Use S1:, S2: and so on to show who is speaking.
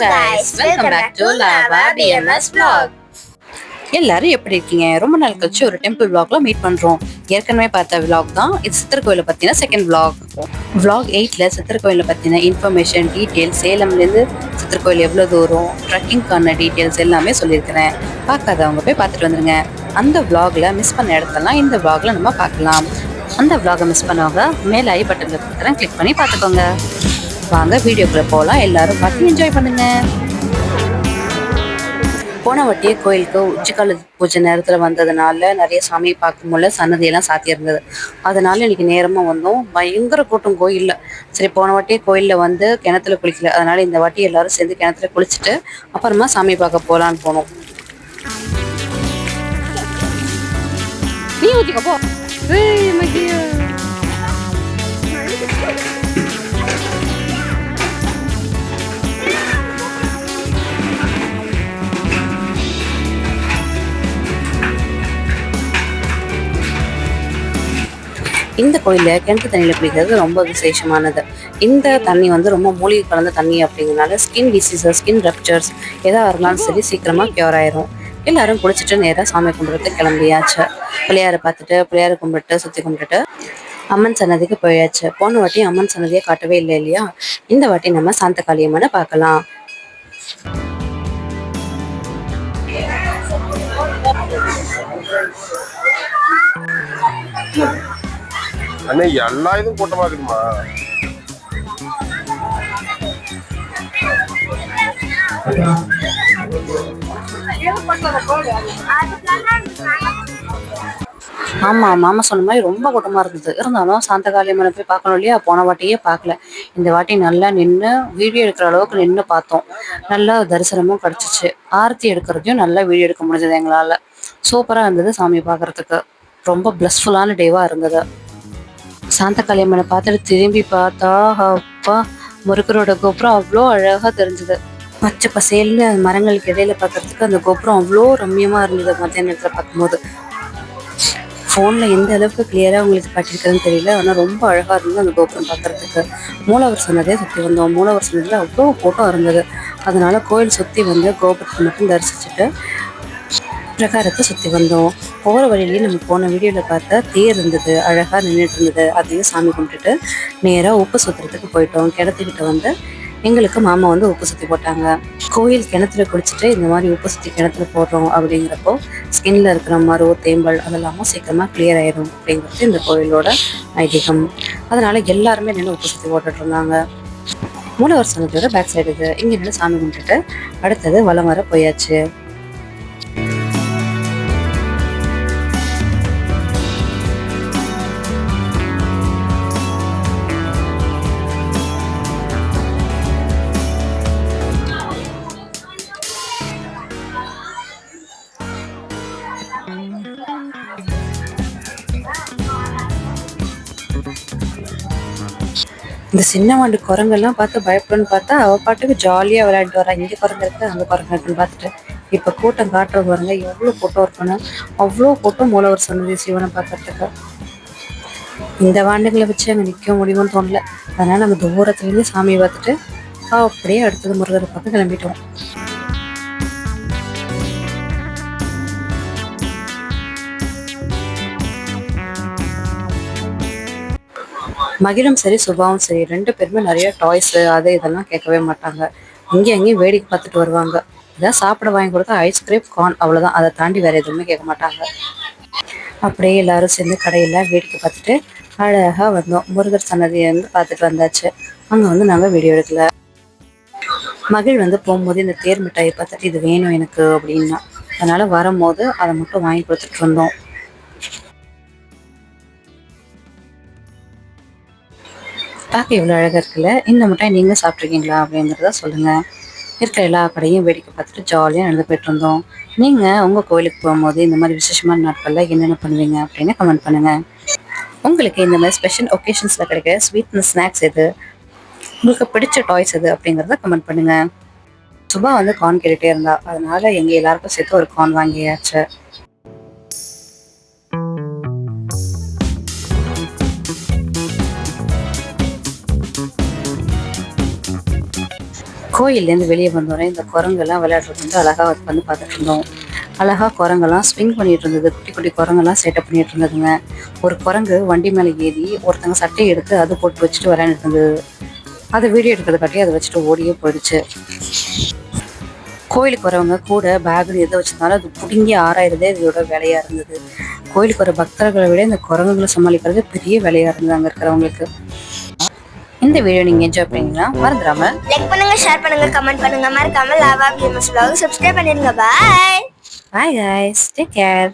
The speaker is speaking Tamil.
S1: Guys, welcome back to Lava BMS vlog.
S2: எல்லாரும் எப்படி இருக்கீங்க? ரொம்ப நாள் கழிச்சு ஒரு டெம்பிள் vlogல மீட் பண்றோம். ஏற்கனவே பார்த்த vlog தான். இது சித்தர் கோயிலை பத்தின செகண்ட் vlog. Vlog எயிட்ல சித்தர் கோயிலை பத்தின இன்ஃபர்மேஷன் டீட்டெயில்ஸ் சேலம்லேருந்து சித்தர் கோயில் எவ்வளோ தூரம் ட்ரக்கிங்க்கான டீட்டெயில்ஸ் எல்லாமே சொல்லியிருக்கிறேன். பார்க்காதவங்க போய் பார்த்துட்டு வந்துருங்க. அந்த vlogல மிஸ் பண்ண இடத்தெல்லாம் இந்த vlogல நம்ம பார்க்கலாம். அந்த vlog மிஸ் பண்ணவங்க மேலே ஐ பட்டன்ல கொடுக்குறேன். கிளிக் பண்ணி பார்த்துக்கோங்க. வாங்க வீடியோக்குள்ள போகலாம் எல்லாரும் பார்த்து என்ஜாய் பண்ணுங்க. போன வாட்டியே கோயிலுக்கு உச்சிக்கால பூஜை நேரத்தில் வந்ததுனால நிறைய சாமியை பார்க்க முடியல சன்னதியெல்லாம் சாத்தியிருந்தது அதனால இன்னைக்கு நேரமாக வந்தோம். பயங்கர கூட்டம் கோயிலில். சரி போன வாட்டியே கோயிலில் வந்து கிணத்துல குளிக்கல. அதனால இந்த வாட்டி எல்லாரும் சேர்ந்து கிணத்துல குளிச்சுட்டு அப்புறமா சாமி பார்க்க போகலான்னு போனோம். நீ ஊற்றிக்க இந்த கோயிலில் கிணத்து தண்ணியில் குளிக்கிறது ரொம்ப விசேஷமானது. இந்த தண்ணி வந்து ரொம்ப மூலிகை கலந்த தண்ணி அப்படிங்கிறனால ஸ்கின் டிசீஸஸ் ஸ்கின் ரப்சர்ஸ் எதாக இருந்தாலும் சரி சீக்கிரமாக க்யூர் ஆயிரும். எல்லாரும் குளிச்சுட்டு நேராக சாமி கும்பிட்றதுக்கு கிளம்பியாச்சு. பிள்ளையாரை பார்த்துட்டு பிள்ளையாரை கும்பிட்டு சுற்றி கும்பிட்டுட்டு அம்மன் சன்னதிக்கு போயாச்சு. போன வாட்டி அம்மன் சன்னதியை காட்டவே இல்லை இல்லையா? இந்த வாட்டி நம்ம சாந்த காளியம்மனை பார்க்கலாம்.
S3: அண்ணா எல்லா இதுவும் கூட்டமா இருக்குமா?
S2: ஆமா மாமா சொன்ன மாதிரி ரொம்ப கூட்டமா இருந்தது. இருந்தாலும் சாந்த காளியம்மனை போய் பார்க்கணும் இல்லையா? போன வாட்டியே பார்க்கல. இந்த வாட்டி நல்லா நின்று வீடியோ எடுக்கிற அளவுக்கு நின்று பார்த்தோம். நல்லா தரிசனமும் கிடைச்சிச்சு ஆரத்தி எடுக்கிறதையும் நல்லா வீடியோ எடுக்க முடிஞ்சது எங்களால. சூப்பரா இருந்தது சாமி பார்க்கறதுக்கு. ரொம்ப பிளஸ்ஃபுல்லான டேவா இருந்தது. சாந்த காளியம்மனை பார்த்துட்டு திரும்பி பார்த்தா அப்பா முருகரோட கோபுரம் அவ்வளோ அழகாக தெரிஞ்சது. பச்சை பசேல்னு மரங்களுக்கு இடையில பார்க்கறதுக்கு அந்த கோபுரம் அவ்வளோ ரம்யமாக இருந்தது மத்தியான நேரத்தில் பார்க்கும்போது. ஃபோனில் எந்த அளவுக்கு கிளியராக உங்களுக்கு காட்டியிருக்கிறதுன்னு தெரியல. ஆனால் ரொம்ப அழகாக இருந்தது அந்த கோபுரம் பார்க்குறதுக்கு. மூலவர் சொன்னதே சுற்றி வந்தோம். மூலவர் சொன்னதில் அவ்வளோ ஃபோட்டோ இருந்தது. அதனால் கோயில் சுற்றி வந்து கோபுரத்தை மட்டும் தரிசிச்சுட்டு பிரகாரத்தை சுற்றி வந்தோம். போகிற வழியிலேயே நம்ம போன வீடியோவில் பார்த்தா தேர் இருந்தது அழகாக நின்றுட்டு இருந்தது. அதையும் சாமி கும்பிட்டுட்டு நேராக உப்பு சுத்துறதுக்கு போயிட்டோம். கிணத்துக்கிட்ட வந்து எங்களுக்கு மாமா வந்து உப்பு சுற்றி போட்டாங்க. கோயில் கிணத்துல குளிச்சுட்டு இந்த மாதிரி உப்பு சுற்றி கிணத்துல போடுறோம் அப்படிங்கிறப்போ ஸ்கின்ல இருக்கிற மரோ தேம்பல் அதெல்லாமும் சீக்கிரமாக கிளியர் ஆயிடும் அப்படிங்கிறது இந்த கோயிலோட ஐதீகம். அதனால எல்லாருமே நின்று உப்பு சுற்றி போட்டுட்டு இருந்தாங்க. மூலவர் சங்கத்தோட பேக் சைடு இது. இங்கே நின்று சாமி கும்பிட்டுட்டு அடுத்தது வலம் வர போயாச்சு. இந்த சின்ன வாண்டு குரங்கெல்லாம் பார்த்து பயப்படும்னு பார்த்தா அவ பாட்டுக்கு ஜாலியா விளையாண்டு வரா. இங்கே குரங்கு இருக்கு அந்த குரங்கு இருக்குன்னு பார்த்துட்டு. இப்ப கூட்டம் காட்டுற பாருங்க எவ்வளவு கூட்டம் இருக்கணும் அவ்வளோ கூட்டம் மூலவர் சொன்னது சிவனை பார்க்கறதுக்கு. இந்த வாண்டுகளை வச்சு அங்க நிக்க முடியும்னு தோணல. அதனால நம்ம தூரத்துலேருந்து சாமியை பார்த்துட்டு அப்படியே அடுத்தது முருகரை பக்கம் கிளம்பிட்டோம். மகிழும் சரி சுபாவும் சரி ரெண்டு பேருமே நிறைய டாய்ஸு அது இதெல்லாம் கேட்கவே மாட்டாங்க. இங்கேயும் அங்கேயும் வேடிக்கை பார்த்துட்டு வருவாங்க. ஏதாவது சாப்பிட வாங்கி கொடுத்தா ஐஸ்கிரீம் கார்ன் அவ்வளோதான் அதை தாண்டி வேறு எதுவுமே கேட்க மாட்டாங்க. அப்படியே எல்லாரும் சேர்ந்து கடையில் வேடிக்கை பார்த்துட்டு அழகாக வந்தோம். முருகர் சன்னதியை வந்து பார்த்துட்டு வந்தாச்சு. அங்கே வந்து நாங்கள் வீடியோ எடுக்கல. மகிழ் வந்து போகும்போது இந்த தேர் மிட்டாயை பார்த்துட்டு இது வேணும் எனக்கு அப்படின்னா. அதனால் வரும்போது அதை மட்டும் வாங்கி கொடுத்துட்டு இருந்தோம். பார்க்க இவ்வளோ அழகாக இருக்குல்ல? இந்த மிட்டாய் நீங்கள் சாப்பிட்ருக்கீங்களா அப்படிங்கிறத சொல்லுங்கள் இருக்கிற எல்லா கடையும் வேடிக்கை பார்த்துட்டு ஜாலியாக நடந்து போயிட்டு இருந்தோம் நீங்கள் உங்கள் கோயிலுக்கு போகும்போது இந்த மாதிரி விசேஷமான நாட்களில் என்னென்ன பண்ணுவீங்க அப்படின்னு கமெண்ட் பண்ணுங்கள் உங்களுக்கு இந்த மாதிரி ஸ்பெஷல் ஒகேஷன்ஸில் கிடைக்கிற ஸ்வீட் ஸ்நாக்ஸ் எது? உங்களுக்கு பிடிச்ச டாய்ஸ் எது அப்படிங்கிறத கமெண்ட் பண்ணுங்கள் சுபா வந்து கார்ன் கேட்டுகிட்டே இருந்தா. அதனால எங்கள் எல்லாருக்கும் சேர்த்து ஒரு கார்ன் வாங்கியாச்சு. கோயில்லேருந்து வெளியே வந்தோடனே இந்த குரங்கெல்லாம் விளையாடுறது வந்து அழகாக வந்து பார்த்துட்டு இருந்தோம். அழகாக குரங்கெல்லாம் ஸ்விங் பண்ணிட்டு இருந்தது. குட்டி குட்டி குரங்கெல்லாம் செட்டப் பண்ணிட்டு இருந்ததுங்க. ஒரு குரங்கு வண்டி மேலே ஏறி ஒருத்தங்க சட்டையை எடுத்து அது போட்டு வச்சுட்டு விளையாண்டுட்டு இருந்தது. அதை வீடியோ எடுக்கிறத காட்டி அதை வச்சுட்டு ஓடியே போயிடுச்சு. கோயிலுக்கு வரவங்க கூட பேக்னு எதை வச்சிருந்தாலும் அது பிடுங்கி ஆராயிறதே இதோட வேலையாக இருந்தது. கோயிலுக்கு வர பக்தர்களை விட இந்த குரங்குகளை சமாளிக்கிறது பெரிய வேலையாக இருந்தது அங்கே இருக்கிறவங்களுக்கு. இந்த வீடியோ நீங்க என்ஜாய் பண்ணீங்கன்னா மறந்துடாம.
S1: லைக் பண்ணுங்க ஷேர் பண்ணுங்க கமெண்ட் பண்ணுங்க. மறக்காம லாவா பிஎம்எஸ் சப்ஸ்கிரைப் பண்ணிருங்க bye
S2: bye guys. Take care